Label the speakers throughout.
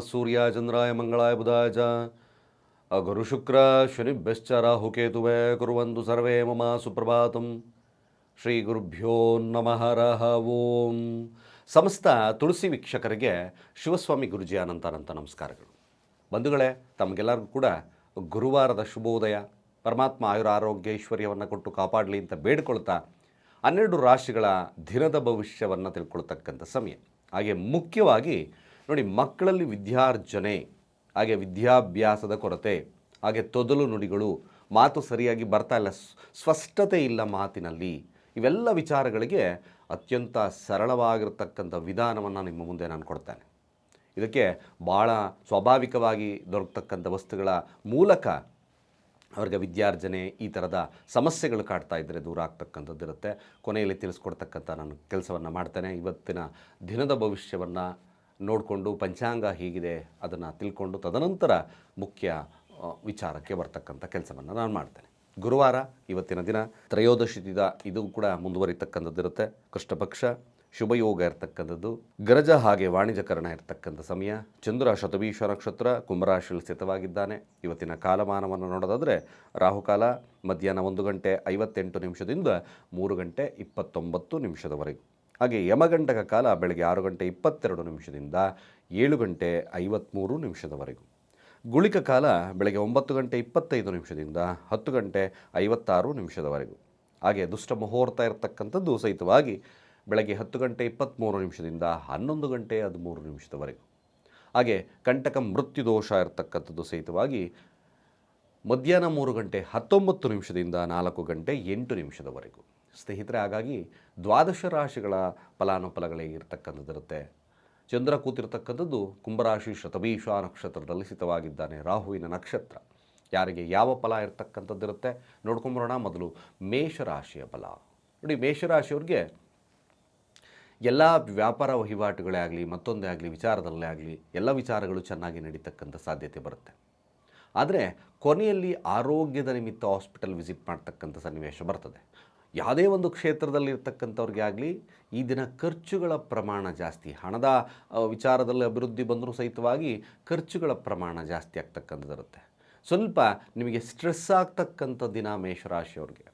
Speaker 1: ಸೂರ್ಯ ಚಂದ್ರಾಯ ಮಂಗಳಾಯ ಬುಧಾಯ ಚ. ಗುರು ಶುಕ್ರ ಶನಿಭ್ಯಶ್ಚ ರಾಹುಕೇತುವೆ ಕುರುವಂತು ಸರ್ವೇ ಮಮ ಸುಪ್ರಭಾತಂ. ಶ್ರೀ ಗುರುಭ್ಯೋ ನಮಃ ರಹ ಓಂ. ಸಮಸ್ತ ತುಳಸಿ ವೀಕ್ಷಕರಿಗೆ ಶಿವಸ್ವಾಮಿ ಗುರುಜಿ ಅನಂತ ಅನಂತ ನಮಸ್ಕಾರಗಳು. ಬಂಧುಗಳೇ, ತಮಗೆಲ್ಲರಿಗೂ ಕೂಡ ಗುರುವಾರದ ಶುಭೋದಯ. ಪರಮಾತ್ಮ ಆಯುರ ಆರೋಗ್ಯ ಐಶ್ವರ್ಯವನ್ನು ಕೊಟ್ಟು ಕಾಪಾಡಲಿ ಅಂತ ಬೇಡಿಕೊಳ್ತಾ ಹನ್ನೆರಡು ರಾಶಿಗಳ ದಿನದ ಭವಿಷ್ಯವನ್ನು ತಿಳ್ಕೊಳ್ತಕ್ಕಂಥ ಸಮಯ. ಹಾಗೆ ಮುಖ್ಯವಾಗಿ ನೋಡಿ, ಮಕ್ಕಳಲ್ಲಿ ವಿದ್ಯಾರ್ಜನೆ, ಹಾಗೆ ವಿದ್ಯಾಭ್ಯಾಸದ ಕೊರತೆ, ಹಾಗೆ ತೊದಲು ನುಡಿಗಳು, ಮಾತು ಸರಿಯಾಗಿ ಬರ್ತಾ ಇಲ್ಲ ಸ್ಪಷ್ಟತೆ ಇಲ್ಲ ಮಾತಿನಲ್ಲಿ, ಇವೆಲ್ಲ ವಿಚಾರಗಳಿಗೆ ಅತ್ಯಂತ ಸರಳವಾಗಿರತಕ್ಕಂಥ ವಿಧಾನವನ್ನು ನಿಮ್ಮ ಮುಂದೆ ನಾನು ಕೊಡ್ತೇನೆ. ಇದಕ್ಕೆ ಭಾಳ ಸ್ವಾಭಾವಿಕವಾಗಿ ದೊರಕತಕ್ಕಂಥ ವಸ್ತುಗಳ ಮೂಲಕ ಅವ್ರಿಗೆ ವಿದ್ಯಾರ್ಜನೆ ಈ ಥರದ ಸಮಸ್ಯೆಗಳು ಕಾಡ್ತಾ ಇದ್ದರೆ ದೂರ ಆಗ್ತಕ್ಕಂಥದ್ದಿರುತ್ತೆ. ಕೊನೆಯಲ್ಲಿ ತಿಳಿಸ್ಕೊಡ್ತಕ್ಕಂಥ ನಾನು ಕೆಲಸವನ್ನು ಮಾಡ್ತೇನೆ. ಇವತ್ತಿನ ದಿನದ ಭವಿಷ್ಯವನ್ನು ನೋಡಿಕೊಂಡು ಪಂಚಾಂಗ ಹೀಗಿದೆ ಅದನ್ನು ತಿಳ್ಕೊಂಡು ತದನಂತರ ಮುಖ್ಯ ವಿಚಾರಕ್ಕೆ ಬರ್ತಕ್ಕಂಥ ಕೆಲಸವನ್ನು ನಾನು ಮಾಡ್ತೇನೆ. ಗುರುವಾರ, ಇವತ್ತಿನ ದಿನ, ತ್ರಯೋದಶಿ ದಿನ, ಇದು ಕೂಡ ಮುಂದುವರಿತಕ್ಕಂಥದ್ದಿರುತ್ತೆ ಇರುತ್ತೆ. ಕೃಷ್ಣ ಪಕ್ಷ ಶುಭಯೋಗ ಇರ್ತಕ್ಕಂಥದ್ದು. ಗರಜ ಹಾಗೆ ವಾಣಿಜ್ಯಕರಣ ಇರತಕ್ಕಂಥ ಸಮಯ. ಚಂದ್ರ ಶತಭೀಶ ನಕ್ಷತ್ರ ಕುಂಭರಾಶಿಯಲ್ಲಿ ಸ್ಥಿತವಾಗಿದ್ದಾನೆ. ಇವತ್ತಿನ ಕಾಲಮಾನವನ್ನು ನೋಡೋದಾದರೆ, ರಾಹುಕಾಲ ಮಧ್ಯಾಹ್ನ ಒಂದು ಗಂಟೆ ಐವತ್ತೆಂಟು ನಿಮಿಷದಿಂದ ಮೂರು ಗಂಟೆ ಇಪ್ಪತ್ತೊಂಬತ್ತು ನಿಮಿಷದವರೆಗೂ. ಹಾಗೆ ಯಮಗಂಟಕ ಕಾಲ ಬೆಳಗ್ಗೆ ಆರು ಗಂಟೆ ಇಪ್ಪತ್ತೆರಡು ನಿಮಿಷದಿಂದ ಏಳು ಗಂಟೆ ಐವತ್ತ್ಮೂರು ನಿಮಿಷದವರೆಗೂ. ಗುಳಿಕ ಕಾಲ ಬೆಳಗ್ಗೆ ಒಂಬತ್ತು ಗಂಟೆ ಇಪ್ಪತ್ತೈದು ನಿಮಿಷದಿಂದ ಹತ್ತು ಗಂಟೆ ಐವತ್ತಾರು ನಿಮಿಷದವರೆಗೂ. ಹಾಗೆ ದುಷ್ಟ ಮುಹೂರ್ತ ಇರತಕ್ಕಂಥದ್ದು ಸಹಿತವಾಗಿ ಬೆಳಗ್ಗೆ ಹತ್ತು ಗಂಟೆ ಇಪ್ಪತ್ತ್ಮೂರು ನಿಮಿಷದಿಂದ ಹನ್ನೊಂದು ಗಂಟೆ ಹದಿಮೂರು ನಿಮಿಷದವರೆಗೂ. ಹಾಗೆ ಕಂಟಕ ಮೃತ್ಯು ದೋಷ ಇರತಕ್ಕಂಥದ್ದು ಸಹಿತವಾಗಿ ಮಧ್ಯಾಹ್ನ ಮೂರು ಗಂಟೆ ಹತ್ತೊಂಬತ್ತು ನಿಮಿಷದಿಂದ ನಾಲ್ಕು ಗಂಟೆ ಎಂಟು ನಿಮಿಷದವರೆಗೂ. ಸ್ನೇಹಿತರೆ, ಹಾಗಾಗಿ ದ್ವಾದಶ ರಾಶಿಗಳ ಫಲಾನುಫಲಗಳೇ ಇರತಕ್ಕಂಥದ್ದಿರುತ್ತೆ ಚಂದ್ರ ಕೂತಿರ್ತಕ್ಕಂಥದ್ದು ಕುಂಭರಾಶಿ ಶತಭೀಷ ನಕ್ಷತ್ರದಲ್ಲಿ ಸ್ಥಿತವಾಗಿದ್ದಾನೆ, ರಾಹುವಿನ ನಕ್ಷತ್ರ. ಯಾರಿಗೆ ಯಾವ ಫಲ ಇರತಕ್ಕಂಥದ್ದಿರುತ್ತೆ ನೋಡ್ಕೊಂಬರೋಣ ಮೊದಲು ಮೇಷರಾಶಿಯ ಫಲ. ನೋಡಿ, ಮೇಷರಾಶಿಯವ್ರಿಗೆ ಎಲ್ಲ ವ್ಯಾಪಾರ ವಹಿವಾಟುಗಳೇ ಆಗಲಿ, ಮತ್ತೊಂದೇ ಆಗಲಿ, ವಿಚಾರದಲ್ಲೇ ಆಗಲಿ, ಎಲ್ಲ ವಿಚಾರಗಳು ಚೆನ್ನಾಗಿ ನಡೀತಕ್ಕಂಥ ಸಾಧ್ಯತೆ ಬರುತ್ತೆ. ಆದರೆ ಕೊನೆಯಲ್ಲಿ ಆರೋಗ್ಯದ ನಿಮಿತ್ತ ಹಾಸ್ಪಿಟಲ್ ವಿಸಿಟ್ ಮಾಡ್ತಕ್ಕಂಥ ಸನ್ನಿವೇಶ ಬರ್ತದೆ. ಯಾವುದೇ ಒಂದು ಕ್ಷೇತ್ರದಲ್ಲಿ ಇರ್ತಕ್ಕಂಥವ್ರಿಗೆ ಆಗಲಿ ಈ ದಿನ ಖರ್ಚುಗಳ ಪ್ರಮಾಣ ಜಾಸ್ತಿ, ಹಣದ ವಿಚಾರದಲ್ಲಿ ಅಭಿವೃದ್ಧಿ ಬಂದರೂ ಸಹಿತವಾಗಿ ಖರ್ಚುಗಳ ಪ್ರಮಾಣ ಜಾಸ್ತಿ ಆಗ್ತಕ್ಕಂಥದ್ದಿರುತ್ತೆ ಸ್ವಲ್ಪ ನಿಮಗೆ ಸ್ಟ್ರೆಸ್ ಆಗ್ತಕ್ಕಂಥ ದಿನ ಮೇಷರಾಶಿಯವ್ರಿಗೆ.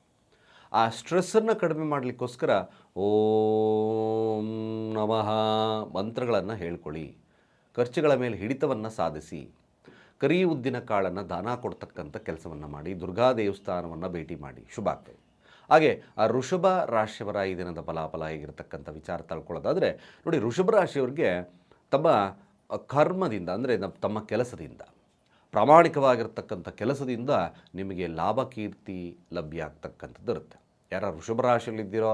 Speaker 1: ಆ ಸ್ಟ್ರೆಸ್ಸನ್ನು ಕಡಿಮೆ ಮಾಡಲಿಕ್ಕೋಸ್ಕರ ಓಂ ನಮಃ ಮಂತ್ರಗಳನ್ನು ಹೇಳ್ಕೊಳ್ಳಿ. ಖರ್ಚುಗಳ ಮೇಲೆ ಹಿಡಿತವನ್ನು ಸಾಧಿಸಿ. ಕರಿ ಉದ್ದಿನ ಕಾಳನ್ನು ದಾನ ಕೊಡ್ತಕ್ಕಂಥ ಕೆಲಸವನ್ನು ಮಾಡಿ. ದುರ್ಗಾ ದೇವಸ್ಥಾನವನ್ನು ಭೇಟಿ ಮಾಡಿ. ಶುಭ ಆಗ್ತದೆ ಹಾಗೆ ಆ ಋಷಭ ರಾಶಿಯವರ ಈ ದಿನದ ಫಲಾಫಲ ಹೇಗಿರ್ತಕ್ಕಂಥ ವಿಚಾರ ತಳ್ಕೊಳ್ಳೋದಾದರೆ ನೋಡಿ ಋಷಭ ರಾಶಿಯವ್ರಿಗೆ ತಮ್ಮ ಕರ್ಮದಿಂದ ಅಂದರೆ ತಮ್ಮ ಕೆಲಸದಿಂದ, ಪ್ರಾಮಾಣಿಕವಾಗಿರ್ತಕ್ಕಂಥ ಕೆಲಸದಿಂದ ನಿಮಗೆ ಲಾಭ ಕೀರ್ತಿ ಲಭ್ಯ ಆಗ್ತಕ್ಕಂಥದ್ದು ಇರುತ್ತೆ. ಯಾರ ಋಷಭ ರಾಶಿಯಲ್ಲಿದ್ದೀರೋ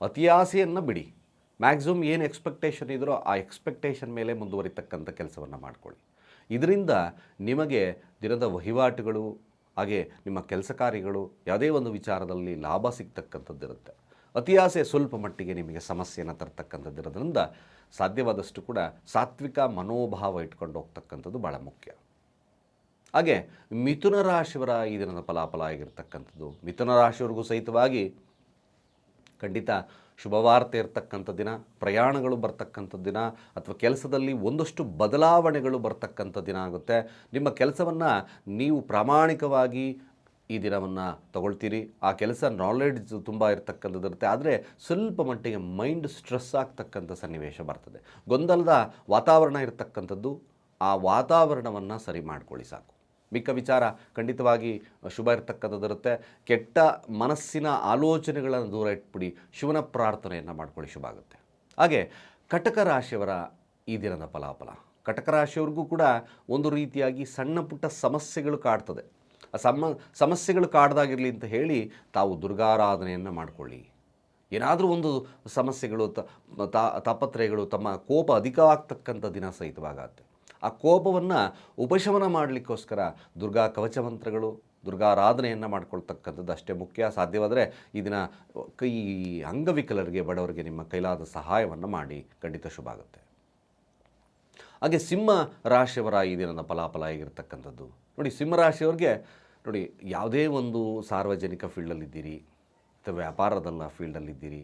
Speaker 1: ಅತಿ ಆಸೆಯನ್ನು ಬಿಡಿ. ಮ್ಯಾಕ್ಸಿಮಮ್ ಏನು ಎಕ್ಸ್ಪೆಕ್ಟೇಷನ್ ಇದ್ರೋ ಆ ಎಕ್ಸ್ಪೆಕ್ಟೇಷನ್ ಮೇಲೆ ಮುಂದುವರಿತಕ್ಕಂಥ ಕೆಲಸವನ್ನು ಮಾಡ್ಕೊಳ್ಳಿ. ಇದರಿಂದ ನಿಮಗೆ ದಿನದ ವಹಿವಾಟುಗಳು ಹಾಗೆ ನಿಮ್ಮ ಕೆಲಸ ಕಾರ್ಯಗಳು ಯಾವುದೇ ಒಂದು ವಿಚಾರದಲ್ಲಿ ಲಾಭ ಸಿಗ್ತಕ್ಕಂಥದ್ದಿರುತ್ತೆ. ಅತಿಯಾಸೆ ಸ್ವಲ್ಪ ಮಟ್ಟಿಗೆ ನಿಮಗೆ ಸಮಸ್ಯೆಯನ್ನು ತರ್ತಕ್ಕಂಥದ್ದಿರೋದ್ರಿಂದ ಸಾಧ್ಯವಾದಷ್ಟು ಕೂಡ ಸಾತ್ವಿಕ ಮನೋಭಾವ ಇಟ್ಕೊಂಡು ಹೋಗ್ತಕ್ಕಂಥದ್ದು ಭಾಳ ಮುಖ್ಯ. ಹಾಗೆ ಮಿಥುನ ರಾಶಿಯವರ ಈ ದಿನದ ಫಲಾಫಲ ಆಗಿರ್ತಕ್ಕಂಥದ್ದು ಮಿಥುನ ರಾಶಿಯವರಿಗೂ ಸಹಿತವಾಗಿ ಖಂಡಿತ ಶುಭವಾರ್ತೆ ಇರ್ತಕ್ಕಂಥ ದಿನ, ಪ್ರಯಾಣಗಳು ಬರ್ತಕ್ಕಂಥ ದಿನ, ಅಥವಾ ಕೆಲಸದಲ್ಲಿ ಒಂದಷ್ಟು ಬದಲಾವಣೆಗಳು ಬರ್ತಕ್ಕಂಥ ದಿನ ಆಗುತ್ತೆ. ನಿಮ್ಮ ಕೆಲಸವನ್ನು ನೀವು ಪ್ರಾಮಾಣಿಕವಾಗಿ ಈ ದಿನವನ್ನು ತಗೊಳ್ತೀರಿ. ಆ ಕೆಲಸ ನಾಲೆಡ್ಜ್ ತುಂಬ ಇರ್ತಕ್ಕಂಥದ್ದಿರುತ್ತೆ ಆದರೆ ಸ್ವಲ್ಪ ಮಟ್ಟಿಗೆ ಮೈಂಡ್ ಸ್ಟ್ರೆಸ್ ಆಗ್ತಕ್ಕಂಥ ಸನ್ನಿವೇಶ ಬರ್ತದೆ. ಗೊಂದಲದ ವಾತಾವರಣ ಇರತಕ್ಕಂಥದ್ದು, ಆ ವಾತಾವರಣವನ್ನು ಸರಿ ಮಾಡ್ಕೊಳ್ಳಿ ಸಾಕು. ಮಿಕ್ಕ ವಿಚಾರ ಖಂಡಿತವಾಗಿ ಶುಭ ಇರತಕ್ಕಂಥದ್ದಿರುತ್ತೆ ಕೆಟ್ಟ ಮನಸ್ಸಿನ ಆಲೋಚನೆಗಳನ್ನು ದೂರ ಇಟ್ಬಿಡಿ. ಶಿವನ ಪ್ರಾರ್ಥನೆಯನ್ನು ಮಾಡ್ಕೊಳ್ಳಿ. ಶುಭ ಆಗುತ್ತೆ. ಹಾಗೆ ಕಟಕ ರಾಶಿಯವರ ಈ ದಿನದ ಫಲಾಫಲ. ಕಟಕ ರಾಶಿಯವ್ರಿಗೂ ಕೂಡ ಒಂದು ರೀತಿಯಾಗಿ ಸಣ್ಣ ಪುಟ್ಟ ಸಮಸ್ಯೆಗಳು ಕಾಡ್ತದೆ. ಸಮ, ಸಮಸ್ಯೆಗಳು ಕಾಡ್ದಾಗಿರಲಿ ಅಂತ ಹೇಳಿ ತಾವು ದುರ್ಗಾರಾಧನೆಯನ್ನು ಮಾಡಿಕೊಳ್ಳಿ. ಏನಾದರೂ ಒಂದು ಸಮಸ್ಯೆಗಳು ತಾಪತ್ರಯಗಳು, ತಮ್ಮ ಕೋಪ ಅಧಿಕವಾಗ್ತಕ್ಕಂಥ ದಿನ ಸಹಿತವಾಗತ್ತೆ. ಆ ಕೋಪವನ್ನು ಉಪಶಮನ ಮಾಡಲಿಕ್ಕೋಸ್ಕರ ದುರ್ಗಾ ಕವಚ ಮಂತ್ರಗಳು ದುರ್ಗಾರಾಧನೆಯನ್ನು ಮಾಡ್ಕೊಳ್ತಕ್ಕಂಥದ್ದು ಅಷ್ಟೇ ಮುಖ್ಯ. ಸಾಧ್ಯವಾದರೆ ಈ ಕೈ ಅಂಗವಿಕಲರಿಗೆ, ಬಡವರಿಗೆ ನಿಮ್ಮ ಕೈಲಾದ ಸಹಾಯವನ್ನು ಮಾಡಿ. ಖಂಡಿತ ಶುಭ ಆಗುತ್ತೆ. ಹಾಗೆ ಸಿಂಹ ರಾಶಿಯವರ ಈ ದಿನದ ಫಲಾಫಲ ಆಗಿರ್ತಕ್ಕಂಥದ್ದು ನೋಡಿ, ಸಿಂಹ ರಾಶಿಯವ್ರಿಗೆ, ನೋಡಿ, ಯಾವುದೇ ಒಂದು ಸಾರ್ವಜನಿಕ ಫೀಲ್ಡಲ್ಲಿದ್ದೀರಿ, ಅಥವಾ ವ್ಯಾಪಾರದಲ್ಲ ಫೀಲ್ಡಲ್ಲಿದ್ದೀರಿ,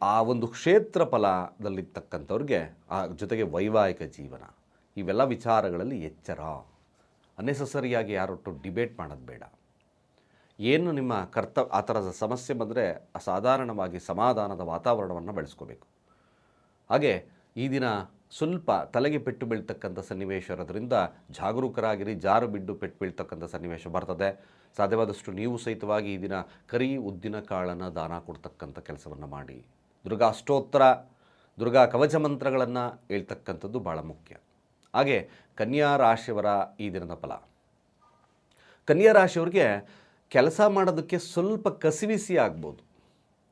Speaker 1: ಆ ಒಂದು ಕ್ಷೇತ್ರ ಫಲದಲ್ಲಿರ್ತಕ್ಕಂಥವ್ರಿಗೆ ಆ ಜೊತೆಗೆ ವೈವಾಹಿಕ ಜೀವನ. ಇವೆಲ್ಲ ವಿಚಾರಗಳಲ್ಲಿ ಎಚ್ಚರ. ಅನ್ನೆಸಸರಿಯಾಗಿ ಯಾರೊಟ್ಟು ಡಿಬೇಟ್ ಮಾಡೋದು ಬೇಡ. ಏನು ನಿಮ್ಮ ಕರ್ತ, ಆ ಥರದ ಸಮಸ್ಯೆ ಬಂದರೆ ಅಸಾಧಾರಣವಾಗಿ ಸಮಾಧಾನದ ವಾತಾವರಣವನ್ನು ಬೆಳೆಸ್ಕೋಬೇಕು. ಹಾಗೆ ಈ ದಿನ ಸ್ವಲ್ಪ ತಲೆಗೆ ಪೆಟ್ಟು ಬೀಳ್ತಕ್ಕಂಥ ಸನ್ನಿವೇಶ ಇರೋದ್ರಿಂದ ಜಾಗರೂಕರಾಗಿರಿ, ಜಾರು ಬಿದ್ದು ಪೆಟ್ಟು ಬೀಳ್ತಕ್ಕಂಥ ಸನ್ನಿವೇಶ ಬರ್ತದೆ. ಸಾಧ್ಯವಾದಷ್ಟು ನೀವು ಸಹಿತವಾಗಿ ಈ ದಿನ ಕರಿ ಉದ್ದಿನ ಕಾಳನ್ನು ದಾನ ಕೊಡ್ತಕ್ಕಂಥ ಕೆಲಸವನ್ನು ಮಾಡಿ. ದುರ್ಗಾ ಅಷ್ಟೋತ್ತರ ದುರ್ಗಾ ಕವಚ ಮಂತ್ರಗಳನ್ನು ಹೇಳ್ತಕ್ಕಂಥದ್ದು ಭಾಳ ಮುಖ್ಯ. ಹಾಗೆ ಕನ್ಯಾ ರಾಶಿಯವರ ಈ ದಿನದ ಫಲ. ಕನ್ಯಾ ರಾಶಿಯವ್ರಿಗೆ ಕೆಲಸ ಮಾಡೋದಕ್ಕೆ ಸ್ವಲ್ಪ ಕಸಿವಿಸಿ ಆಗ್ಬೋದು.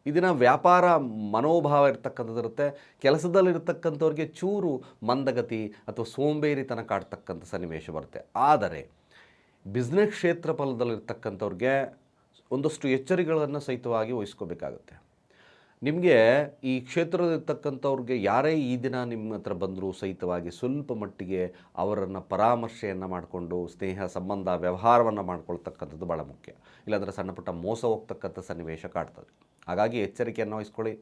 Speaker 1: ಇದನ್ನು ವ್ಯಾಪಾರ ಮನೋಭಾವ ಇರ್ತಕ್ಕಂಥದ್ದು ಇರುತ್ತೆ. ಕೆಲಸದಲ್ಲಿರ್ತಕ್ಕಂಥವ್ರಿಗೆ ಚೂರು ಮಂದಗತಿ ಅಥವಾ ಸೋಂಬೇರಿತನ ಕಾಡ್ತಕ್ಕಂಥ ಸನ್ನಿವೇಶ ಬರುತ್ತೆ. ಆದರೆ ಬಿಸ್ನೆಸ್ ಕ್ಷೇತ್ರ ಫಲದಲ್ಲಿರ್ತಕ್ಕಂಥವ್ರಿಗೆ ಒಂದಷ್ಟು ಎಚ್ಚರಿಕೆಗಳನ್ನು ಸಹಿತವಾಗಿ ವಹಿಸ್ಕೋಬೇಕಾಗುತ್ತೆ. ನಿಮಗೆ ಈ ಕ್ಷೇತ್ರದಲ್ಲಿರ್ತಕ್ಕಂಥವ್ರಿಗೆ ಯಾರೇ ಈ ದಿನ ನಿಮ್ಮ ಹತ್ರ ಬಂದರೂ ಸಹಿತವಾಗಿ ಸ್ವಲ್ಪ ಮಟ್ಟಿಗೆ ಅವರನ್ನು ಪರಾಮರ್ಶೆಯನ್ನು ಮಾಡಿಕೊಂಡು, ಸ್ನೇಹ, ಸಂಬಂಧ, ವ್ಯವಹಾರವನ್ನು ಮಾಡ್ಕೊಳ್ತಕ್ಕಂಥದ್ದು ಭಾಳ ಮುಖ್ಯ. ಇಲ್ಲಾಂದರೆ ಸಣ್ಣ ಪುಟ್ಟ ಮೋಸ ಹೋಗ್ತಕ್ಕಂಥ ಸನ್ನಿವೇಶ ಕಾಡ್ತದೆ. ಹಾಗಾಗಿ ಎಚ್ಚರಿಕೆಯನ್ನು ವಹಿಸ್ಕೊಳ್ಳಿ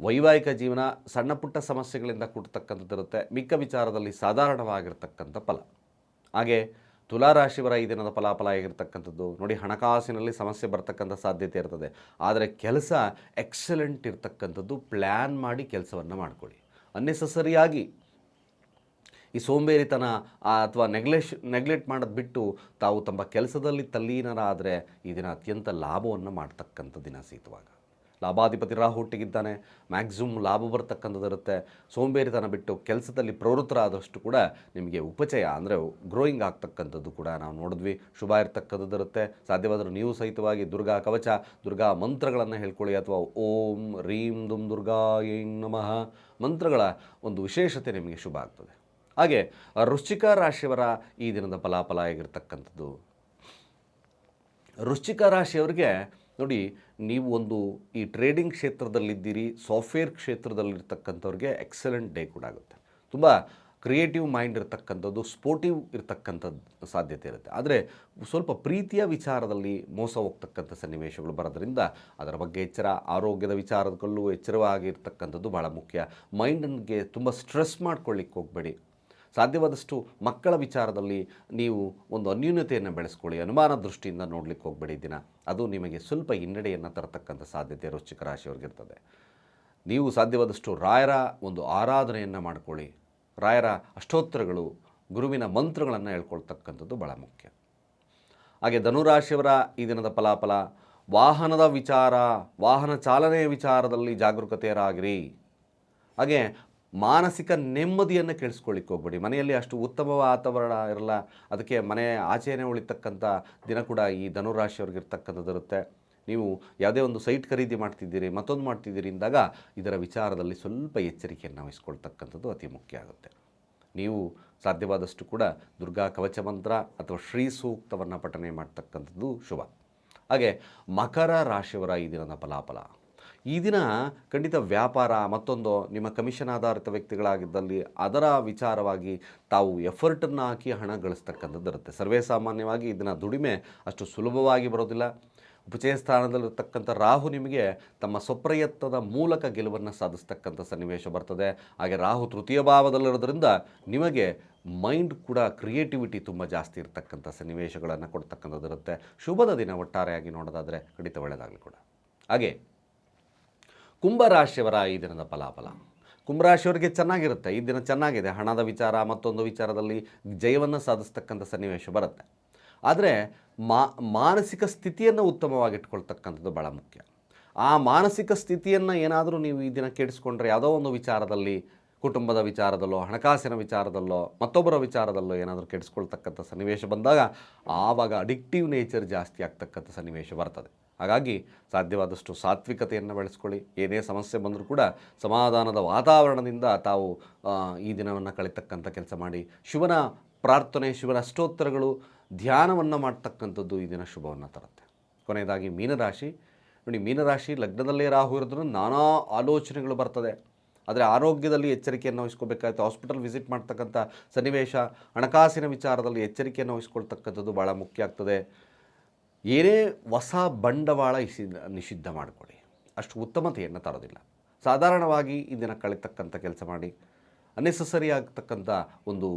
Speaker 1: ವೈವಾಹಿಕ ಜೀವನ ಸಣ್ಣ ಪುಟ್ಟ ಸಮಸ್ಯೆಗಳಿಂದ ಕೂಡ್ತಕ್ಕಂಥದ್ದು ಇರುತ್ತೆ ಮಿಕ್ಕ ವಿಚಾರದಲ್ಲಿ ಸಾಧಾರಣವಾಗಿರ್ತಕ್ಕಂಥ ಫಲ. ಹಾಗೆ ತುಲಾರಾಶಿವರ ಈ ದಿನದ ಫಲಾಫಲ ಆಗಿರ್ತಕ್ಕಂಥದ್ದು. ನೋಡಿ, ಹಣಕಾಸಿನಲ್ಲಿ ಸಮಸ್ಯೆ ಬರ್ತಕ್ಕಂಥ ಸಾಧ್ಯತೆ ಇರ್ತದೆ. ಆದರೆ ಕೆಲಸ ಎಕ್ಸಲೆಂಟ್ ಇರ್ತಕ್ಕಂಥದ್ದು ಪ್ಲ್ಯಾನ್ ಮಾಡಿ ಕೆಲಸವನ್ನು ಮಾಡಿಕೊಳ್ಳಿ. ಅನ್ನೆಸಸರಿಯಾಗಿ ಈ ಸೋಂಬೇರಿತನ ಅಥವಾ ನೆಗ್ಲೆಶ್, ನೆಗ್ಲೆಕ್ಟ್ ಮಾಡೋದು ಬಿಟ್ಟು ತಾವು ತಮ್ಮ ಕೆಲಸದಲ್ಲಿ ತಲ್ಲೀನರಾದರೆ ಈ ದಿನ ಅತ್ಯಂತ ಲಾಭವನ್ನು ಮಾಡ್ತಕ್ಕಂಥ ದಿನ ಸೀತವಾಗ. ಲಾಭಾಧಿಪತಿ ರಾಹು ಹುಟ್ಟಿಗಿದ್ದಾನೆ. ಮ್ಯಾಕ್ಸಿಮಮ್ ಲಾಭ ಬರ್ತಕ್ಕಂಥದ್ದು ಇರುತ್ತೆ. ಸೋಂಬೇರಿತನ ಬಿಟ್ಟು ಕೆಲಸದಲ್ಲಿ ಪ್ರವೃತ್ತರಾದಷ್ಟು ಕೂಡ ನಿಮಗೆ ಉಪಚಯ ಅಂದರೆ ಗ್ರೋಯಿಂಗ್ ಆಗ್ತಕ್ಕಂಥದ್ದು ಕೂಡ ನಾವು ನೋಡಿದ್ವಿ. ಶುಭ ಇರ್ತಕ್ಕಂಥದ್ದು ಇರುತ್ತೆ. ಸಾಧ್ಯವಾದರೂ ನೀವು ಸಹಿತವಾಗಿ ದುರ್ಗಾ ಕವಚ, ದುರ್ಗಾ ಮಂತ್ರಗಳನ್ನು ಹೇಳ್ಕೊಳ್ಳಿ ಅಥವಾ ಓಂ ರೀಂ ದುಂ ದುರ್ಗಾ ಏಂ ನಮಃ. ಮಂತ್ರಗಳ ಒಂದು ವಿಶೇಷತೆ ನಿಮಗೆ ಶುಭ ಆಗ್ತದೆ. ಹಾಗೆ ವೃಶ್ಚಿಕ ರಾಶಿಯವರ ಈ ದಿನದ ಫಲಾಫಲ ಆಗಿರ್ತಕ್ಕಂಥದ್ದು. ವೃಶ್ಚಿಕ ರಾಶಿಯವರಿಗೆ ನೋಡಿ, ನೀವು ಒಂದು ಈ ಟ್ರೇಡಿಂಗ್ ಕ್ಷೇತ್ರದಲ್ಲಿದ್ದೀರಿ ಸಾಫ್ಟ್ವೇರ್ ಕ್ಷೇತ್ರದಲ್ಲಿರ್ತಕ್ಕಂಥವ್ರಿಗೆ ಎಕ್ಸಲೆಂಟ್ ಡೇ ಕೂಡ ಆಗುತ್ತೆ. ತುಂಬ ಕ್ರಿಯೇಟಿವ್ ಮೈಂಡ್ ಇರತಕ್ಕಂಥದ್ದು ಸ್ಪೋರ್ಟಿವ್ ಇರತಕ್ಕಂಥದ್ದು ಸಾಧ್ಯತೆ ಇರುತ್ತೆ. ಆದರೆ, ಸ್ವಲ್ಪ ಪ್ರೀತಿಯ ವಿಚಾರದಲ್ಲಿ ಮೋಸ ಹೋಗ್ತಕ್ಕಂಥ ಸನ್ನಿವೇಶಗಳು ಬರೋದ್ರಿಂದ ಅದರ ಬಗ್ಗೆ ಎಚ್ಚರ, ಆರೋಗ್ಯದ ವಿಚಾರದಲ್ಲೂ ಎಚ್ಚರವಾಗಿರ್ತಕ್ಕಂಥದ್ದು ಭಾಳ ಮುಖ್ಯ. ಮೈಂಡನ್ಗೆ ತುಂಬ ಸ್ಟ್ರೆಸ್ ಮಾಡ್ಕೊಳ್ಳಿಕ್ಕೆ ಹೋಗಬೇಡಿ. ಸಾಧ್ಯವಾದಷ್ಟು ಮಕ್ಕಳ ವಿಚಾರದಲ್ಲಿ ನೀವು ಒಂದು ಅನ್ಯೂನ್ಯತೆಯನ್ನು ಬೆಳೆಸ್ಕೊಳ್ಳಿ, ಅನುಮಾನ ದೃಷ್ಟಿಯಿಂದ ನೋಡಲಿಕ್ಕೆ ಹೋಗಬೇಡಿ ದಿನ. ಅದು ನಿಮಗೆ ಸ್ವಲ್ಪ ಹಿನ್ನಡೆಯನ್ನು ತರತಕ್ಕಂಥ ಸಾಧ್ಯತೆ ವೃಶ್ಚಿಕ ರಾಶಿಯವ್ರಿಗಿರ್ತದೆ. ನೀವು ಸಾಧ್ಯವಾದಷ್ಟು ರಾಯರ ಒಂದು ಆರಾಧನೆಯನ್ನು ಮಾಡ್ಕೊಳ್ಳಿ. ರಾಯರ ಅಷ್ಟೋತ್ತರಗಳು, ಗುರುವಿನ ಮಂತ್ರಗಳನ್ನು ಹೇಳ್ಕೊಳ್ತಕ್ಕಂಥದ್ದು ಭಾಳ ಮುಖ್ಯ. ಹಾಗೆ ಧನುರಾಶಿಯವರ ಈ ದಿನದ ಫಲಾಫಲ, ವಾಹನದ ವಿಚಾರ, ವಾಹನ ಚಾಲನೆಯ ವಿಚಾರದಲ್ಲಿ ಜಾಗರೂಕತೆಯರಾಗಿರಿ. ಹಾಗೆ ಮಾನಸಿಕ ನೆಮ್ಮದಿಯನ್ನು ಕೇಳಿಸ್ಕೊಳ್ಳಿಕ್ಕೆ ಹೋಗ್ಬೇಡಿ. ಮನೆಯಲ್ಲಿ ಅಷ್ಟು ಉತ್ತಮ ವಾತಾವರಣ ಇರಲ್ಲ. ಅದಕ್ಕೆ ಮನೆ ಆಚೆನೇ ಉಳಿತಕ್ಕಂಥ ದಿನ ಕೂಡ ಈ ಧನುರಾಶಿಯವ್ರಿಗೆ ಇರ್ತಕ್ಕಂಥದ್ದು ಇರುತ್ತೆ. ನೀವು ಯಾವುದೇ ಒಂದು ಸೈಟ್ ಖರೀದಿ ಮಾಡ್ತಿದ್ದೀರಿ, ಮತ್ತೊಂದು ಮಾಡ್ತಿದ್ದೀರಿ ಅಂದಾಗ ಇದರ ವಿಚಾರದಲ್ಲಿ ಸ್ವಲ್ಪ ಎಚ್ಚರಿಕೆಯನ್ನು ವಹಿಸ್ಕೊಳ್ತಕ್ಕಂಥದ್ದು ಅತಿ ಮುಖ್ಯ ಆಗುತ್ತೆ. ನೀವು ಸಾಧ್ಯವಾದಷ್ಟು ಕೂಡ ದುರ್ಗಾ ಕವಚ ಮಂತ್ರ ಅಥವಾ ಶ್ರೀ ಸೂಕ್ತವನ್ನು ಪಠನೆ ಮಾಡ್ತಕ್ಕಂಥದ್ದು ಶುಭ. ಹಾಗೆ ಮಕರ ರಾಶಿಯವರ ಈ ದಿನದ ಫಲಾಫಲ. ಈ ದಿನ ಖಂಡಿತ ವ್ಯಾಪಾರ, ಮತ್ತೊಂದು ನಿಮ್ಮ ಕಮಿಷನ್ ಆಧಾರಿತ ವ್ಯಕ್ತಿಗಳಾಗಿದ್ದಲ್ಲಿ ಅದರ ವಿಚಾರವಾಗಿ ತಾವು ಎಫರ್ಟನ್ನು ಹಾಕಿ ಹಣ ಗಳಿಸ್ತಕ್ಕಂಥದ್ದು ಇರುತ್ತೆ. ಸರ್ವೇ ಸಾಮಾನ್ಯವಾಗಿ ಇದನ್ನ ದುಡಿಮೆ ಅಷ್ಟು ಸುಲಭವಾಗಿ ಬರೋದಿಲ್ಲ. ಉಪಚಯ ಸ್ಥಾನದಲ್ಲಿರ್ತಕ್ಕಂಥ ರಾಹು ನಿಮಗೆ ತಮ್ಮ ಸ್ವಪ್ರಯತ್ನದ ಮೂಲಕ ಗೆಲುವನ್ನು ಸಾಧಿಸ್ತಕ್ಕಂಥ ಸನ್ನಿವೇಶ ಬರ್ತದೆ. ಹಾಗೆ ರಾಹು ತೃತೀಯ ಭಾವದಲ್ಲಿರೋದ್ರಿಂದ ನಿಮಗೆ ಮೈಂಡ್ ಕೂಡ ಕ್ರಿಯೇಟಿವಿಟಿ ತುಂಬ ಜಾಸ್ತಿ ಇರತಕ್ಕಂಥ ಸನ್ನಿವೇಶಗಳನ್ನು ಕೊಡ್ತಕ್ಕಂಥದ್ದು ಇರುತ್ತೆ. ಶುಭದ ದಿನ ಒಟ್ಟಾರೆಯಾಗಿ ನೋಡೋದಾದರೆ ಖಂಡಿತ ಒಳ್ಳೆಯದಾಗಲಿ ಕೂಡ. ಹಾಗೆ ಕುಂಭರಾಶಿಯವರ ಈ ದಿನದ ಫಲಾಫಲ. ಕುಂಭರಾಶಿಯವರಿಗೆ ಚೆನ್ನಾಗಿರುತ್ತೆ. ಈ ದಿನ ಚೆನ್ನಾಗಿದೆ. ಹಣದ ವಿಚಾರ, ಮತ್ತೊಂದು ವಿಚಾರದಲ್ಲಿ ಜಯವನ್ನು ಸಾಧಿಸ್ತಕ್ಕಂಥ ಸನ್ನಿವೇಶ ಬರುತ್ತೆ. ಆದರೆ ಮಾನಸಿಕ ಸ್ಥಿತಿಯನ್ನು ಉತ್ತಮವಾಗಿಟ್ಕೊಳ್ತಕ್ಕಂಥದ್ದು ಭಾಳ ಮುಖ್ಯ. ಆ ಮಾನಸಿಕ ಸ್ಥಿತಿಯನ್ನು ಏನಾದರೂ ನೀವು ಈ ದಿನ ಕೆಡಿಸ್ಕೊಂಡ್ರೆ ಯಾವುದೋ ಒಂದು ವಿಚಾರದಲ್ಲಿ, ಕುಟುಂಬದ ವಿಚಾರದಲ್ಲೋ, ಹಣಕಾಸಿನ ವಿಚಾರದಲ್ಲೋ, ಮತ್ತೊಬ್ಬರ ವಿಚಾರದಲ್ಲೋ ಏನಾದರೂ ಕೆಡಿಸ್ಕೊಳ್ತಕ್ಕಂಥ ಸನ್ನಿವೇಶ ಬಂದಾಗ ಆವಾಗ ಅಡಿಕ್ಟಿವ್ ನೇಚರ್ ಜಾಸ್ತಿ ಆಗ್ತಕ್ಕಂಥ ಸನ್ನಿವೇಶ ಬರ್ತದೆ. ಹಾಗಾಗಿ ಸಾಧ್ಯವಾದಷ್ಟು ಸಾತ್ವಿಕತೆಯನ್ನು ಬೆಳೆಸ್ಕೊಳ್ಳಿ. ಏನೇ ಸಮಸ್ಯೆ ಬಂದರೂ ಕೂಡ ಸಮಾಧಾನದ ವಾತಾವರಣದಿಂದ ತಾವು ಈ ದಿನವನ್ನು ಕಳೀತಕ್ಕಂಥ ಕೆಲಸ ಮಾಡಿ. ಶಿವನ ಪ್ರಾರ್ಥನೆ ಶಿವನ ಅಷ್ಟೋತ್ತರಗಳು ಧ್ಯಾನವನ್ನು ಮಾಡ್ತಕ್ಕಂಥದ್ದು ಈ ದಿನ ಶುಭವನ್ನು ತರುತ್ತೆ. ಕೊನೆಯದಾಗಿ ಮೀನರಾಶಿ. ನೋಡಿ, ಮೀನರಾಶಿ ಲಗ್ನದಲ್ಲೇ ರಾಹು ಇರೋದ್ರೂ ನಾನಾ ಆಲೋಚನೆಗಳು ಬರ್ತದೆ. ಆದರೆ ಆರೋಗ್ಯದಲ್ಲಿ ಎಚ್ಚರಿಕೆಯನ್ನು ವಹಿಸ್ಕೋಬೇಕಾಗುತ್ತೆ. ಹಾಸ್ಪಿಟಲ್ ವಿಸಿಟ್ ಮಾಡ್ತಕ್ಕಂಥ ಸನ್ನಿವೇಶ, ಹಣಕಾಸಿನ ವಿಚಾರದಲ್ಲಿ ಎಚ್ಚರಿಕೆಯನ್ನು ವಹಿಸ್ಕೊಳ್ತಕ್ಕಂಥದ್ದು ಭಾಳ ಮುಖ್ಯ ಆಗ್ತದೆ. ಏನೇ ಹೊಸ ಬಂಡವಾಳ ನಿಷಿದ್ಧ ಮಾಡಿಕೊಡಿ ಅಷ್ಟು ಉತ್ತಮತೆಯನ್ನು ತರೋದಿಲ್ಲ. ಸಾಧಾರಣವಾಗಿ ಇಂದಿನ ಕಳೆತಕ್ಕಂಥ ಕೆಲಸ ಮಾಡಿ ಅನ್ನೆಸಸರಿ ಆಗ್ತಕ್ಕಂಥ ಒಂದು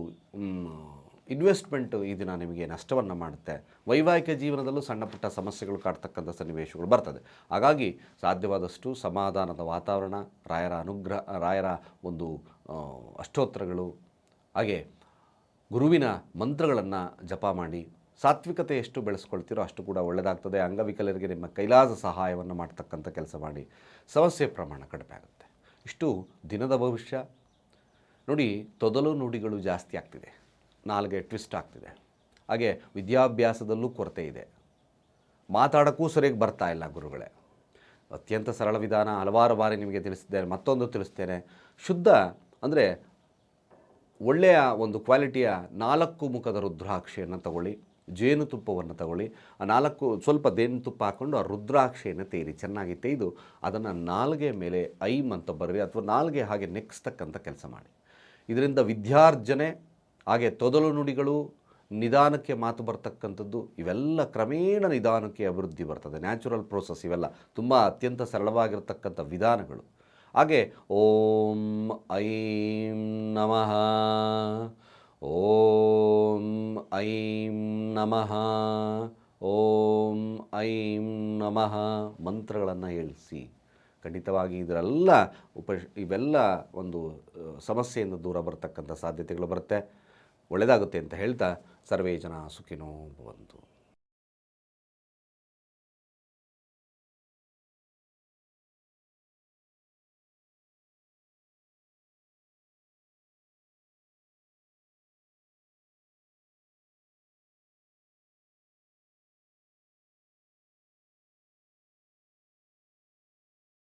Speaker 1: ಇನ್ವೆಸ್ಟ್ಮೆಂಟ್ ಈ ದಿನ ನಿಮಗೆ ನಷ್ಟವನ್ನು ಮಾಡುತ್ತೆ. ವೈವಾಹಿಕ ಜೀವನದಲ್ಲೂ ಸಣ್ಣ ಪುಟ್ಟ ಸಮಸ್ಯೆಗಳು ಕಾಡ್ತಕ್ಕಂಥ ಸನ್ನಿವೇಶಗಳು ಬರ್ತದೆ. ಹಾಗಾಗಿ ಸಾಧ್ಯವಾದಷ್ಟು ಸಮಾಧಾನದ ವಾತಾವರಣ, ರಾಯರ ಅನುಗ್ರಹ, ರಾಯರ ಒಂದು ಅಷ್ಟೋತ್ತರಗಳು, ಹಾಗೆ ಗುರುವಿನ ಮಂತ್ರಗಳನ್ನು ಜಪ ಮಾಡಿ ಸಾತ್ವಿಕತೆ ಎಷ್ಟು ಬೆಳೆಸ್ಕೊಳ್ತೀರೋ ಅಷ್ಟು ಕೂಡ ಒಳ್ಳೆಯದಾಗ್ತದೆ ಅಂಗವಿಕಲರಿಗೆ ನಿಮ್ಮ ಕೈಲಾಸ ಸಹಾಯವನ್ನು ಮಾಡ್ತಕ್ಕಂಥ ಕೆಲಸ ಮಾಡಿ ಸಮಸ್ಯೆ ಪ್ರಮಾಣ ಕಡಿಮೆ ಆಗುತ್ತೆ. ಇಷ್ಟು ದಿನದ ಭವಿಷ್ಯ. ನೋಡಿ, ತೊದಲು ನುಡಿಗಳು ಜಾಸ್ತಿ ಆಗ್ತಿದೆ. ನಾಲ್ಗೆ ಟ್ವಿಸ್ಟ್ ಆಗ್ತಿದೆ. ಹಾಗೆ ವಿದ್ಯಾಭ್ಯಾಸದಲ್ಲೂ ಕೊರತೆ ಇದೆ. ಮಾತಾಡೋಕ್ಕೂ ಸರಿಯಾಗಿ ಬರ್ತಾ ಇಲ್ಲ ಗುರುಗಳೇ. ಅತ್ಯಂತ ಸರಳ ವಿಧಾನ, ಹಲವಾರು ಬಾರಿ ನಿಮಗೆ ತಿಳಿಸಿದ್ದೇನೆ, ಮತ್ತೊಂದು ತಿಳಿಸ್ತೇನೆ. ಶುದ್ಧ ಅಂದರೆ ಒಳ್ಳೆಯ ಒಂದು ಕ್ವಾಲಿಟಿಯ ನಾಲ್ಕು ಮುಖದ ರುದ್ರಾಕ್ಷಿಯನ್ನು ತಗೊಳ್ಳಿ. ಜೇನುತುಪ್ಪವನ್ನು ತಗೊಳ್ಳಿ, ಆ ನಾಲ್ಕು ಸ್ವಲ್ಪ ಜೇನುತುಪ್ಪ ಹಾಕ್ಕೊಂಡು ಆ ರುದ್ರಾಕ್ಷಿಯನ್ನು ತೇರಿ, ಚೆನ್ನಾಗಿ ತೆಗೆದು ಅದನ್ನು ನಾಲ್ಗೆ ಮೇಲೆ ಐಮ್ ಅಂತ ಬರ್ರಿ ಅಥವಾ ನಾಲ್ಗೆ ಹಾಗೆ ನೆಕ್ಸ್ತಕ್ಕಂಥ ಕೆಲಸ ಮಾಡಿ. ಇದರಿಂದ ವಿದ್ಯಾರ್ಜನೆ, ಹಾಗೆ ತೊದಲು ನುಡಿಗಳು, ನಿಧಾನಕ್ಕೆ ಮಾತು ಬರ್ತಕ್ಕಂಥದ್ದು, ಇವೆಲ್ಲ ಕ್ರಮೇಣ ನಿಧಾನಕ್ಕೆ ಅಭಿವೃದ್ಧಿ ಬರ್ತದೆ. ನ್ಯಾಚುರಲ್ ಪ್ರೋಸೆಸ್ ಇವೆಲ್ಲ ತುಂಬ ಅತ್ಯಂತ ಸರಳವಾಗಿರ್ತಕ್ಕಂಥ ವಿಧಾನಗಳು. ಹಾಗೆ ಓಂ ಐಂ ನಮಃ. ಓಂ ಐಂ ನಮಃ. ಓಂ ಐಂ ನಮಃ. ಮಂತ್ರಗಳನ್ನು ಹೇಳಿಸಿ. ಖಂಡಿತವಾಗಿ ಇದರೆಲ್ಲ ಉಪ ಇವೆಲ್ಲ ಒಂದು ಸಮಸ್ಯೆಯಿಂದ ದೂರ ಬರತಕ್ಕಂಥ ಸಾಧ್ಯತೆಗಳು ಬರುತ್ತೆ. ಒಳ್ಳೆಯದಾಗುತ್ತೆ ಅಂತ ಹೇಳ್ತಾ ಸರ್ವೇ ಜನ ಸುಖಿನೋ ಭವಂತು.